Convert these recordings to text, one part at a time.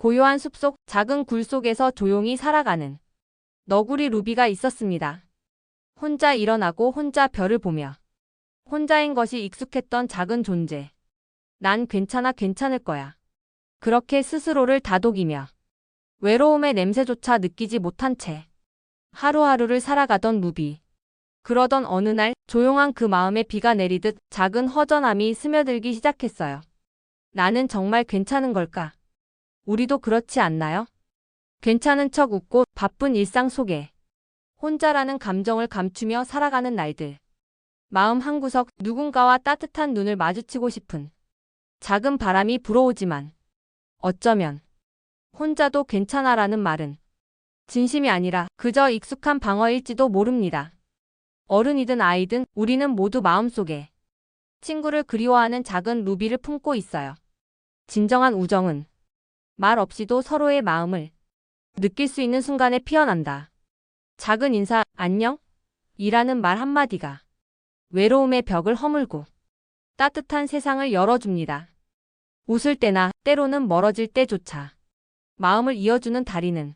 고요한 숲속 작은 굴 속에서 조용히 살아가는 너구리 루비가 있었습니다. 혼자 일어나고 혼자 별을 보며 혼자인 것이 익숙했던 작은 존재. 난 괜찮아 괜찮을 거야. 그렇게 스스로를 다독이며 외로움의 냄새조차 느끼지 못한 채 하루하루를 살아가던 루비. 그러던 어느 날 조용한 그 마음에 비가 내리듯 작은 허전함이 스며들기 시작했어요. 나는 정말 괜찮은 걸까? 우리도 그렇지 않나요? 괜찮은 척 웃고 바쁜 일상 속에 혼자라는 감정을 감추며 살아가는 날들. 마음 한구석 누군가와 따뜻한 눈을 마주치고 싶은 작은 바람이 불어오지만 어쩌면 혼자도 괜찮아라는 말은 진심이 아니라 그저 익숙한 방어일지도 모릅니다. 어른이든 아이든 우리는 모두 마음속에 친구를 그리워하는 작은 루비를 품고 있어요. 진정한 우정은 말 없이도 서로의 마음을 느낄 수 있는 순간에 피어난다. 작은 인사, 안녕? 이라는 말 한마디가 외로움의 벽을 허물고 따뜻한 세상을 열어줍니다. 웃을 때나 때로는 멀어질 때조차 마음을 이어주는 다리는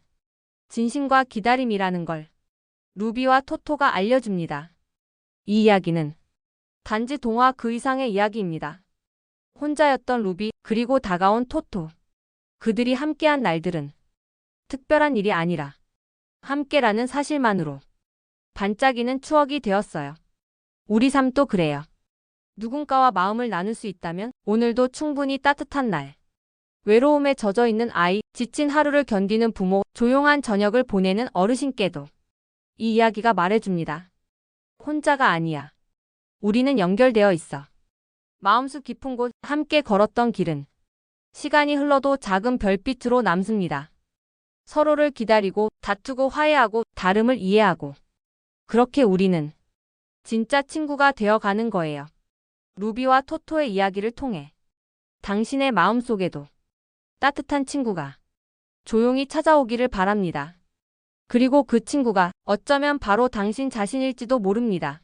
진심과 기다림이라는 걸 루비와 토토가 알려줍니다. 이 이야기는 단지 동화 그 이상의 이야기입니다. 혼자였던 루비 그리고 다가온 토토. 그들이 함께한 날들은 특별한 일이 아니라 함께라는 사실만으로 반짝이는 추억이 되었어요. 우리 삶도 그래요. 누군가와 마음을 나눌 수 있다면 오늘도 충분히 따뜻한 날. 외로움에 젖어 있는 아이, 지친 하루를 견디는 부모, 조용한 저녁을 보내는 어르신께도 이 이야기가 말해줍니다. 혼자가 아니야. 우리는 연결되어 있어. 마음속 깊은 곳 함께 걸었던 길은 시간이 흘러도 작은 별빛으로 남습니다. 서로를 기다리고 다투고 화해하고 다름을 이해하고 그렇게 우리는 진짜 친구가 되어 가는 거예요. 루비와 토토의 이야기를 통해 당신의 마음속에도 따뜻한 친구가 조용히 찾아오기를 바랍니다. 그리고 그 친구가 어쩌면 바로 당신 자신일지도 모릅니다.